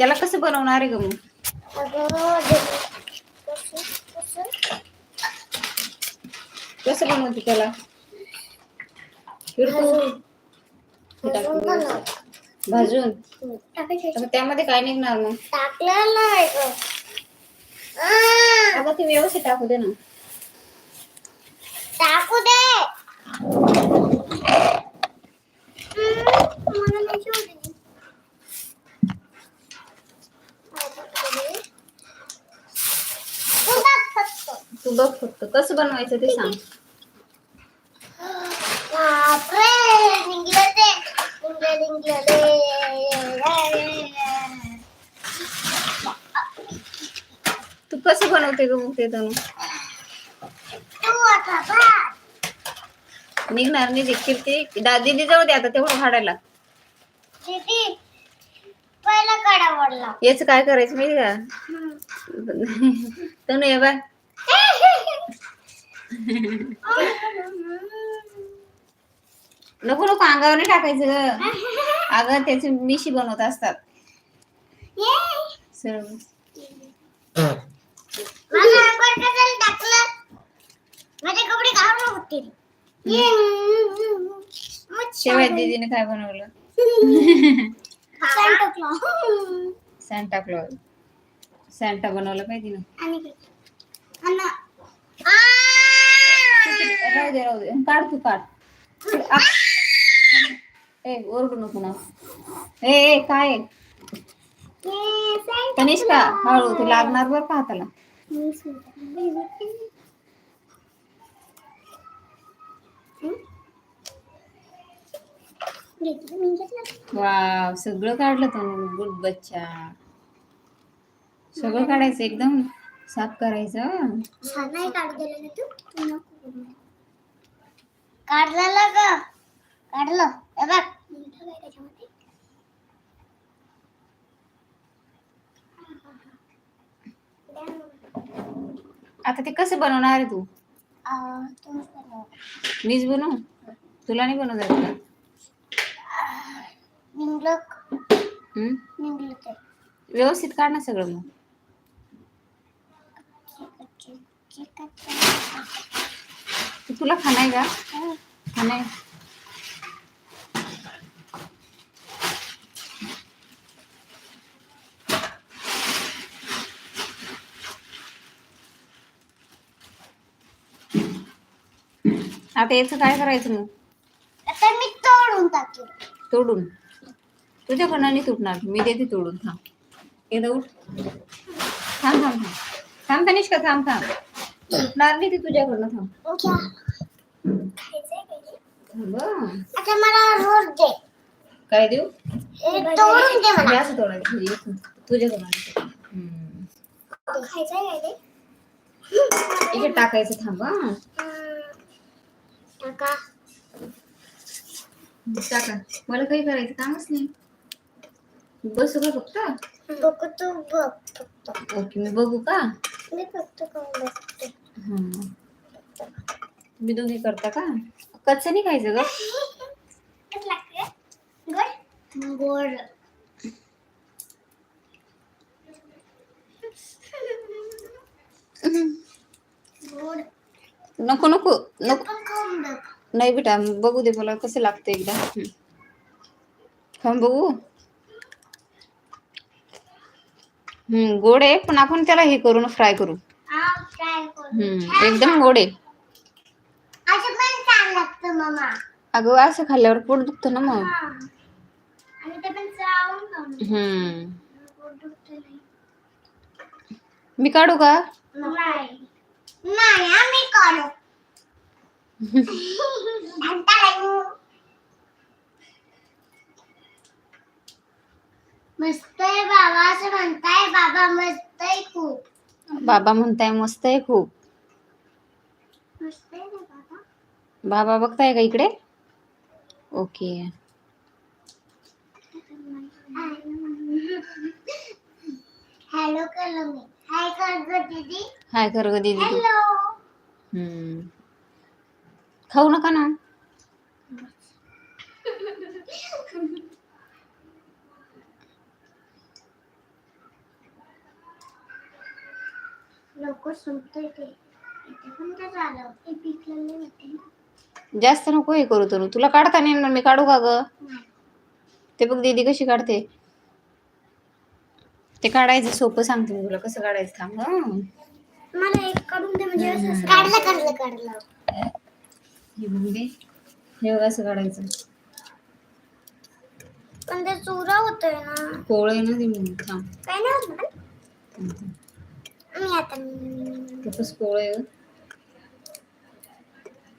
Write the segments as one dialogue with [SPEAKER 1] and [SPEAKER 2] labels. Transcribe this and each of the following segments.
[SPEAKER 1] त्याला कसं बनवणार आहे ग मग?
[SPEAKER 2] कसं
[SPEAKER 1] बनवते त्याला. भाजून. आता त्यामध्ये काय निघणार मग?
[SPEAKER 2] टाकलं नाही
[SPEAKER 1] अगं ते व्यवस्थित टाकू दे ना.
[SPEAKER 2] टाकू दे हम्म, मला नाही जेवू दे. तू टाक फक्त.
[SPEAKER 1] तू बघ फक्त कसं बनवायचं ते सांग.
[SPEAKER 2] ते.
[SPEAKER 1] तू कसं बनवते ग मग ते तनु?
[SPEAKER 2] तू.
[SPEAKER 1] निघणार नाही ते किती दादी जाऊ दे आता तेवढं
[SPEAKER 2] वडला
[SPEAKER 1] याच काय करायचं माहिती का? तनु ये बा. नको नको अंगावर नाही टाकायचं ग. अगं त्याचे मिशी बनवत असतात. शेवया दीदीने काय बनवलं?
[SPEAKER 2] Santa Claus.
[SPEAKER 1] Santa Claus Santa बनवलं पाहिजे ना! राहू दे राहू दे. काढ तू काढ. आप. ए ओरडू नको ना. ए काय कनिष्का
[SPEAKER 2] क्लॉज.
[SPEAKER 1] हळू ते लागणार बरं का हाताला?
[SPEAKER 2] मी
[SPEAKER 1] वाव सगळं काढलं तू गुड बच्चा. सगळं काढायचं एकदम साफ करायचं
[SPEAKER 2] नाही काढ दिलं ना तू तू नको करू. काढलं ग काढलं हे बघ.
[SPEAKER 1] आता ते कसं बनवणार आहे तू
[SPEAKER 2] आ, तुम्हीच बनवा.
[SPEAKER 1] मीच बनवू तुला नाही बनवता येत का
[SPEAKER 2] निघलं
[SPEAKER 1] हम्म?
[SPEAKER 2] निघलं ते
[SPEAKER 1] व्यवस्थित काढ ना सगळं मग
[SPEAKER 2] चिकट, चिकट, चिकट.
[SPEAKER 1] ते तुला खाणार का?
[SPEAKER 2] हं.
[SPEAKER 1] खाणार आता याचं काय करायचं मग?
[SPEAKER 2] आता मी तोडून टाकेल
[SPEAKER 1] तोडून? तुझ्याकडनं नाही तुटणार. मी देते तोडून. थांब. एकदा उठ. थांब थांब थांब. थांब तनिष्का थांब थांब. तुटणार नाही ती तुझ्याकडनं थांब
[SPEAKER 2] घ्या?
[SPEAKER 1] थांब हं.
[SPEAKER 2] आता मला रोज दे
[SPEAKER 1] काय देऊ
[SPEAKER 2] हे तोडून दे मला.
[SPEAKER 1] तुझ्याकडनं.
[SPEAKER 2] खायचंय ते?
[SPEAKER 1] इथे टाकायचं थांब हं.
[SPEAKER 2] टाका
[SPEAKER 1] टाका मला काही करायचं कामच नाही बसू का फक्त
[SPEAKER 2] बघ तू बघ फक्त
[SPEAKER 1] ओके मी बघू का
[SPEAKER 2] मी फक्त खाऊन बघते.
[SPEAKER 1] तुम्ही दोघी करता का? कच्चं नाही खायचं ग.
[SPEAKER 2] गोड? गोड.
[SPEAKER 1] नको नको नको. नाही बेटा बघू दे मला कसं लागतं एकदा. हं. खाऊन बघू. हम्म गोड आहे पण आपण त्याला हे करू ना फ्राय करू. हम्म एकदम गोड. आहे
[SPEAKER 2] असं पण छान लागतं मामा.
[SPEAKER 1] अगं असं खाल्ल्यावर पोट दुखतं ना मग.
[SPEAKER 2] हा. आणि ते पण चावून खाऊन
[SPEAKER 1] हम्म.
[SPEAKER 2] पोट दुखतं नाही.
[SPEAKER 1] मी काढू का?
[SPEAKER 2] नाही. नाही आम्ही काढू. घंटा लागू. मस्त आहे बाबा असं म्हणताय बाबा मस्त आहे खूप.
[SPEAKER 1] बाबा म्हणताय मस्त आहे खूप.
[SPEAKER 2] बाबा.
[SPEAKER 1] बघताय का इकडे? ओके.
[SPEAKER 2] हॅलो हाय कर ग दीदी.
[SPEAKER 1] हाय कर दीदी. हम्म. खाऊ नका ना.
[SPEAKER 2] लवकर संपतोय ते इथे पण काय झालं. ते पिकलेले होते. ना
[SPEAKER 1] जास्त नको हे करू तरू तुला काढता नाही येणार मी काढू का ग?
[SPEAKER 2] नाही.
[SPEAKER 1] ते बघ दीदी कशी काढते. ते काढायचं सोपं सांगते मी तुला. कसं काढायचं थांब हं.
[SPEAKER 2] मला एक काढून दे म्हणजे असं काढलं काढलं काढलं.
[SPEAKER 1] हे बघू दे. हे बघ असं काढायचं.
[SPEAKER 2] पण ते चुरा होतोय ना.
[SPEAKER 1] कोवळ आहे ना ते म्हणून. थांब.
[SPEAKER 2] काय नाही होत ना
[SPEAKER 1] थांब, थांब.
[SPEAKER 2] मी आता
[SPEAKER 1] खूपच कोवळ आहे ग.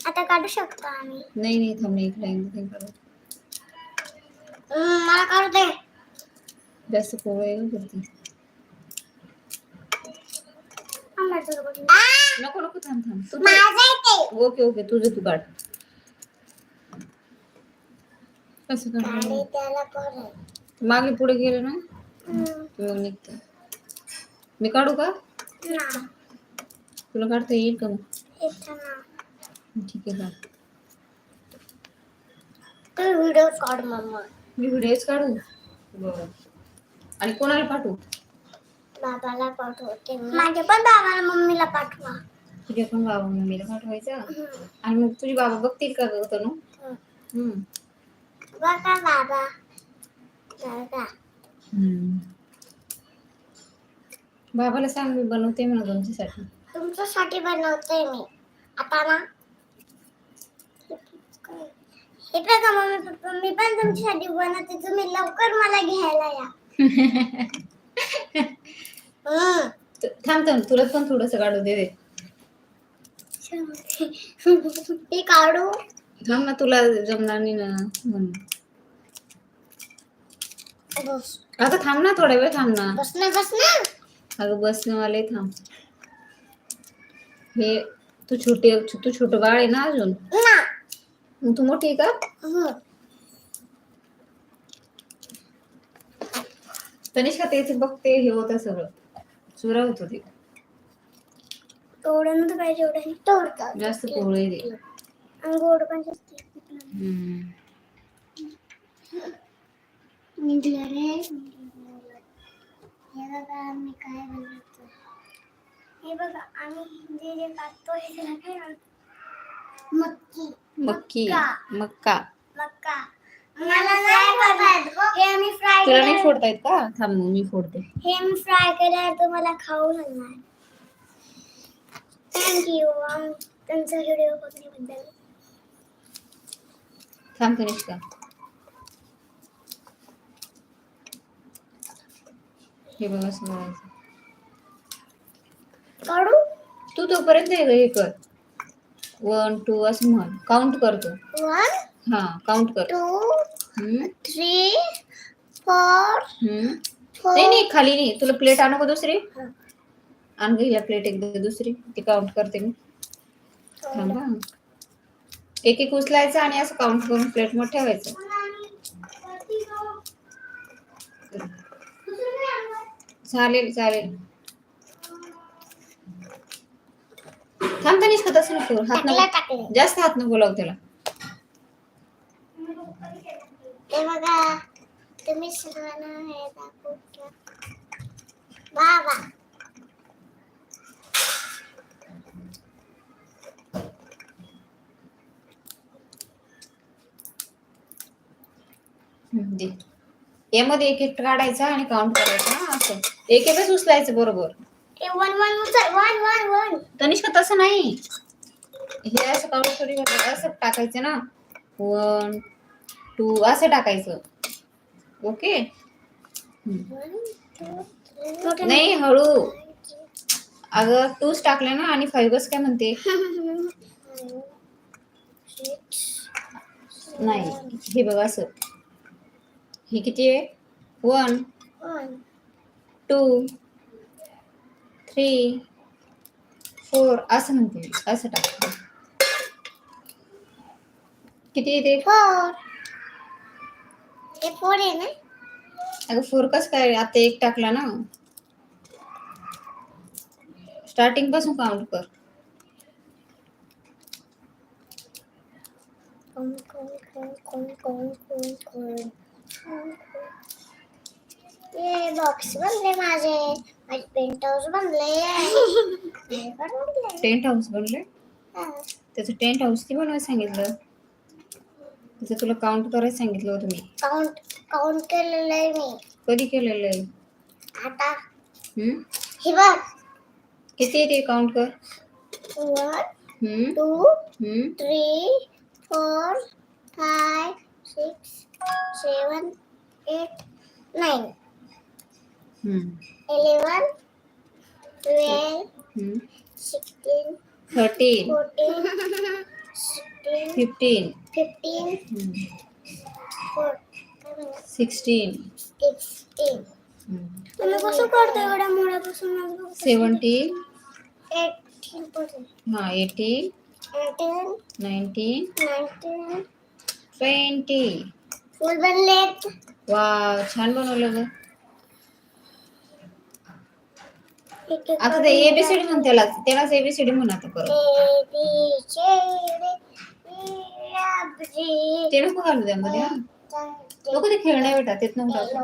[SPEAKER 2] आता काढू शकतो आम्ही
[SPEAKER 1] नाही नाही थांब नाही इकडे आहे, इकडे काढू.
[SPEAKER 2] हम्म, मला काढू दे
[SPEAKER 1] जास्त कोवळ आहे ग वरती.
[SPEAKER 2] आंब्याचं रबड. आ,
[SPEAKER 1] नको नको थांब थांब तू
[SPEAKER 2] माझं आहे ते
[SPEAKER 1] ओके ओके तुझं तू काढ कसं
[SPEAKER 2] त्याला
[SPEAKER 1] मागे पुढे गेलं ना
[SPEAKER 2] हम्म,
[SPEAKER 1] की मग निघतं मी काढू का तुला काढता येईल का ठीक आहे काढ
[SPEAKER 2] तू व्हिडिओ काढ मम्मा.
[SPEAKER 1] मी व्हिडिओच काढू बरं. आणि कोणाला पाठवू?
[SPEAKER 2] बाबाला पाठवते माझ्या पण बाबाला मम्मीला पाठवा.
[SPEAKER 1] तुझ्या पण बाबा मम्मीला पाठवायचं? आणि मग तुझी बाबा बघतील का ग तनू.
[SPEAKER 2] बघा बाबा. बघा.
[SPEAKER 1] बाबाला सांग मी बनवते म्हणा तुमच्यासाठी.
[SPEAKER 2] तुमच्यासाठी बनवते मी. आता ना हे बघा मम्मी पप्पा मी पण तुमच्यासाठी बनवते. तुम्ही लवकर मला घ्यायला या. हम्म.
[SPEAKER 1] त- थांब थांब तुला पण थोडस काढू दे दे
[SPEAKER 2] काढू.
[SPEAKER 1] थांब ना तुला जमणार नाही ना म्हणून.
[SPEAKER 2] बस.
[SPEAKER 1] आता थांब ना थोडा वेळ थांब ना.
[SPEAKER 2] बस ना बस ना.
[SPEAKER 1] अगं बसणंवाले थांब हे तू छोटे तू छोटं बाळ आहे ना अजून?
[SPEAKER 2] ना।
[SPEAKER 1] मग तू मोठी का?
[SPEAKER 2] हम्म.
[SPEAKER 1] तनिष्का तेच बघते हे होतं सगळं. चुरा होत ते.
[SPEAKER 2] तोडून तर पाहिजे एवढं. तोडतात
[SPEAKER 1] जास्त पोळं ते.
[SPEAKER 2] आणि गोड पण जास्त
[SPEAKER 1] हम्म.
[SPEAKER 2] निघलं रे. हे बघा आम्ही काय बनवतो हे बघा आम्ही जे जे हे त्याला काय म्हणतो? मक्की.
[SPEAKER 1] मक्की
[SPEAKER 2] मक्का.
[SPEAKER 1] मक्का.
[SPEAKER 2] मला नाही करत हे. आम्ही फ्राय
[SPEAKER 1] तुला नाही फोडता येत का? थांब मग मी फोडते.
[SPEAKER 2] हे मी फ्राय केल्यावर तुम्हाला खाऊ घालणार. थँक्यू तुमचा व्हिडिओ बघण्याबद्दल.
[SPEAKER 1] थांब तनिष्का हे बघ असं करायचं
[SPEAKER 2] काढू?
[SPEAKER 1] तू तोपर्यंत हे हे कर. वन टू असं म्हण. काउंट करतो
[SPEAKER 2] वन
[SPEAKER 1] हा काउंट कर.
[SPEAKER 2] टू
[SPEAKER 1] हम्म,
[SPEAKER 2] थ्री फोर
[SPEAKER 1] नाही नाही खाली नाही. तुला प्लेट आणू का दुसरी. आण घ्या प्लेट एकदा दुसरी. ती काउंट करते मी. थांब. एक एक उचलायचं आणि असं काउंट करून प्लेटमध्ये ठेवायचं. चालेल चालेल. थांब तनिष्का तसं नको करू. हात
[SPEAKER 2] टाकलं
[SPEAKER 1] नको.
[SPEAKER 2] टाकलं.
[SPEAKER 1] जास्त हात नको लावू त्याला.
[SPEAKER 2] बघा तुम्ही सर्वांना हे दाखवू द्या. बाबा
[SPEAKER 1] हम्म, दे. यामध्ये एक एक काढायचा आणि काउंट करायचा असं. एक एकच उचलायचं बरोबर.
[SPEAKER 2] वन वन उचल वन वन वन
[SPEAKER 1] तनिष्का तसं नाही. हे असं काउंट थोडी करायचं, असं टाकायचं ना. वन टू असं टाकायचं. ओके नाही हळू. अगं टूच टाकले ना आणि फाईव्हच काय म्हणते? नाही हे बघ असं. हे किती आहे? वन. टू. थ्री. फोर. असं म्हणते. असं टाक किती येते
[SPEAKER 2] फोर. हे फोर आहे ना?
[SPEAKER 1] अगं फोर कस काय? आता एक टाकला ना. स्टार्टिंगपासून काउंट कर.
[SPEAKER 2] कोण कोण कोण कोण कोण कोण? ये बॉक्स बनले माझे माझे पेंट हाऊस बनले.
[SPEAKER 1] टेंट हाऊस बनले
[SPEAKER 2] हा.
[SPEAKER 1] त्याचं टेंट हाऊस ती बनवायला सांगितलं त्याचं तुला काउंट करायला सांगितलं होतं मी
[SPEAKER 2] काउंट काउंट केलेलं आहे मी
[SPEAKER 1] कधी केलेलं आहे
[SPEAKER 2] आता
[SPEAKER 1] हम्म?
[SPEAKER 2] हे बघ
[SPEAKER 1] किती आहे ते काउंट कर
[SPEAKER 2] one
[SPEAKER 1] hmm?
[SPEAKER 2] Two
[SPEAKER 1] hmm?
[SPEAKER 2] Three four five six seven eight nine twelve
[SPEAKER 1] hmm.
[SPEAKER 2] Sixteen
[SPEAKER 1] thirteen
[SPEAKER 2] fourteen sixteen
[SPEAKER 1] fifteen
[SPEAKER 2] fifteen
[SPEAKER 1] hmm.
[SPEAKER 2] Four
[SPEAKER 1] sixteen
[SPEAKER 2] sixteen
[SPEAKER 1] hmm.
[SPEAKER 2] तुम्ही कसं करतो एवढ्या मुळापासून
[SPEAKER 1] सेवन्टीन
[SPEAKER 2] एटीन पर्यंत
[SPEAKER 1] हा eighteen
[SPEAKER 2] eighteen
[SPEAKER 1] nineteen
[SPEAKER 2] nineteen
[SPEAKER 1] twenty
[SPEAKER 2] फुल बनलेत
[SPEAKER 1] वा छान बनवलं ग
[SPEAKER 2] एक एक
[SPEAKER 1] आता ते एबीसीडी म्हण त्याला त्यालाच एबीसीडी म्हण आता परत ते नको घालू त्यामध्ये हा. नको ते खेळण्या बेटा तेच नको टाकू.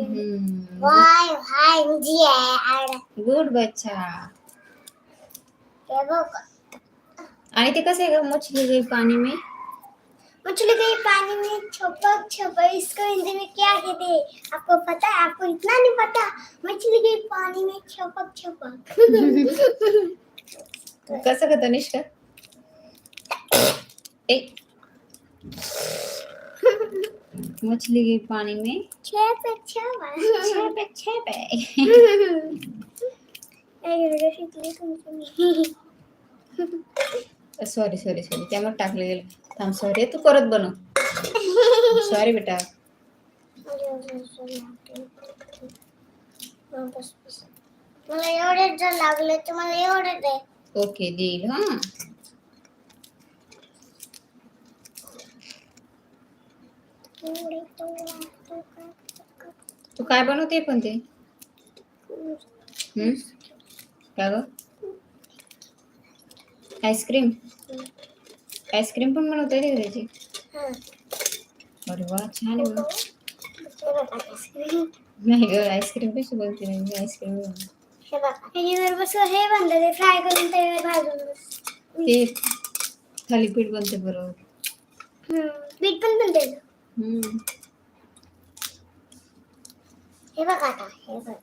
[SPEAKER 1] हम्म. गुड बच्चा.
[SPEAKER 2] हे बघ.
[SPEAKER 1] आणि ते कसं मछली गई पाणी में।
[SPEAKER 2] मछली गई पानी में छपक छपक इसको हिंदी में क्या कहते हैं आपको पता है आपको इतना नहीं पता? मछली गई पानी में छपक छपक
[SPEAKER 1] कसं ग तनिष्का? ए मछली गई पाणी में।
[SPEAKER 2] छपक छपक
[SPEAKER 1] छेपे छेपे।
[SPEAKER 2] व्हिडिओ शिकली तुमची
[SPEAKER 1] सॉरी सॉरी सॉरी त्यामुळे टाकलं गेलं. थांब सॉरी तू परत बनव. सॉरी बेटा.
[SPEAKER 2] मला एवढे जर लागले तर मला एवढे दे.
[SPEAKER 1] ओके देईल हा.
[SPEAKER 2] तो
[SPEAKER 1] काय बनवते पण ते? हम्म? काय ग? आईस्क्रीम आईस्क्रीम पण बनवता येते का त्याची
[SPEAKER 2] हा.
[SPEAKER 1] अरे वा छान आहे. नाही ग आईस्क्रीम कशी बनते मी आईस्क्रीम
[SPEAKER 2] हे हे बनलं ते फ्राय करून तव्यावर भाजून.
[SPEAKER 1] ते थालीपीठ बनते बरोबर.
[SPEAKER 2] बीट पण बनते हे बघा आता हे बघ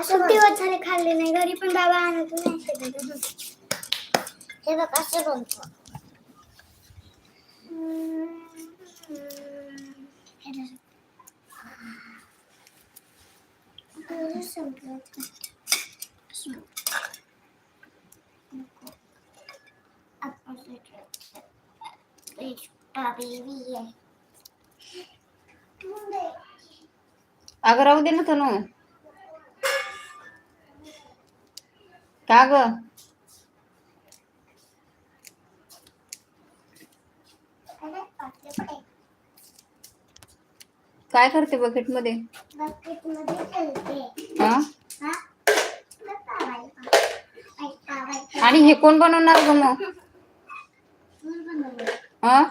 [SPEAKER 2] असं दिवस झाले खाल्ले नाही. घरी पण बाबा आणत नाही. हे बघ असं बनतो
[SPEAKER 1] अगं राहू दे ना तनू. का ग? काय करते
[SPEAKER 2] बकेटमध्ये?
[SPEAKER 1] हा? आणि हे कोण बनवणार ग मग? हा?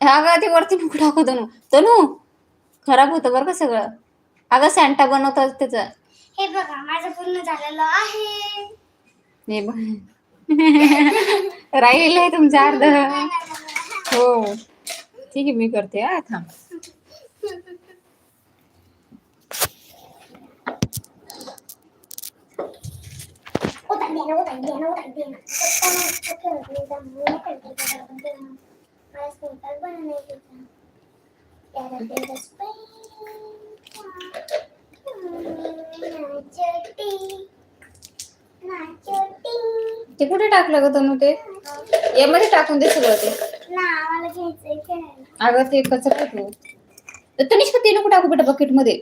[SPEAKER 1] ग ते वरती नको टाकू तनू खराब होतं बरं का सगळं. अगं सँटा बनवतात त्याचा.
[SPEAKER 2] हे बघा माझं पूर्ण झालेलं आहे.
[SPEAKER 1] हे बघ. राहिलेलं आहे तुमचं अर्ध. हो. ठीक आहे मी करते हा थांब.
[SPEAKER 2] ते
[SPEAKER 1] कुठे टाकलं ग तनू ते? यामध्ये टाकून दे सगळं ते. अगं ते कचरा तू? तनिष्का ते नको टाकू बेटा बकेटमध्ये.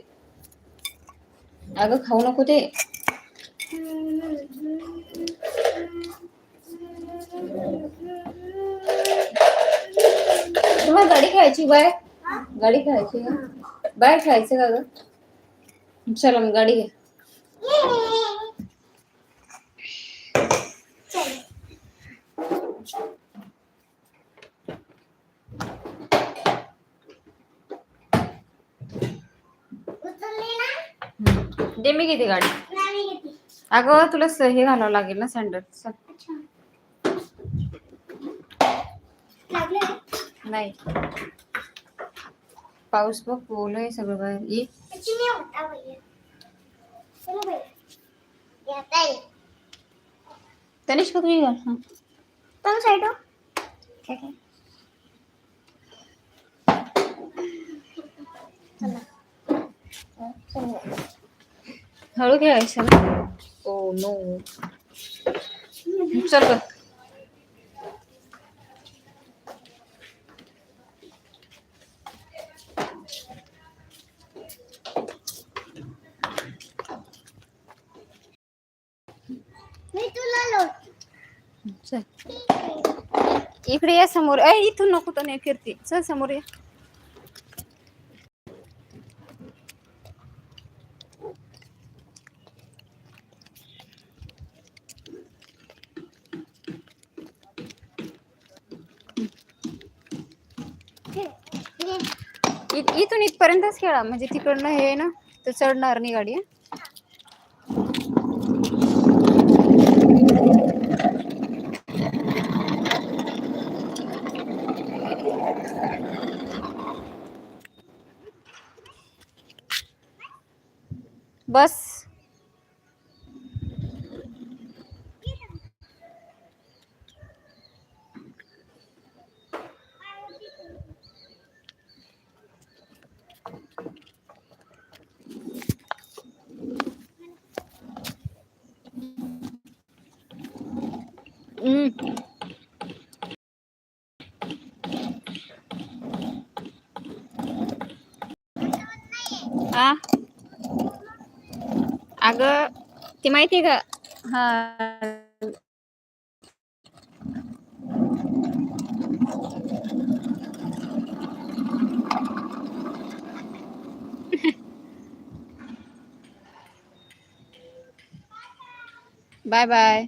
[SPEAKER 1] अगं खाऊ नको ते. तुम्हाला गाडी खेळायची बाय? गाडी खेळायची का? बाय खेळायचं का ग? चला मग गाडी घे.
[SPEAKER 2] चल उचलली ना
[SPEAKER 1] दे मी घेते गाडी. अगं तुला हे घालावं लागेल ना सँडल चल? नाही. पाऊस बघ ओल आहे सगळं बाहेर. ये.
[SPEAKER 2] ये
[SPEAKER 1] तनिष्का तुझी हा
[SPEAKER 2] साईड. हो
[SPEAKER 1] हळू ना ओ नो चल ग
[SPEAKER 2] मी तुला लोट
[SPEAKER 1] चल. इकडे या समोर. ए इथून नको तो नाही फिरते. चल समोर या. इ- इथून इथपर्यंतच खेळा. म्हणजे तिकडनं हे आहे ना तर चढणार नाही गाडी हं. बस हम्म. आ अगं ती माहिती का? हा. Bye bye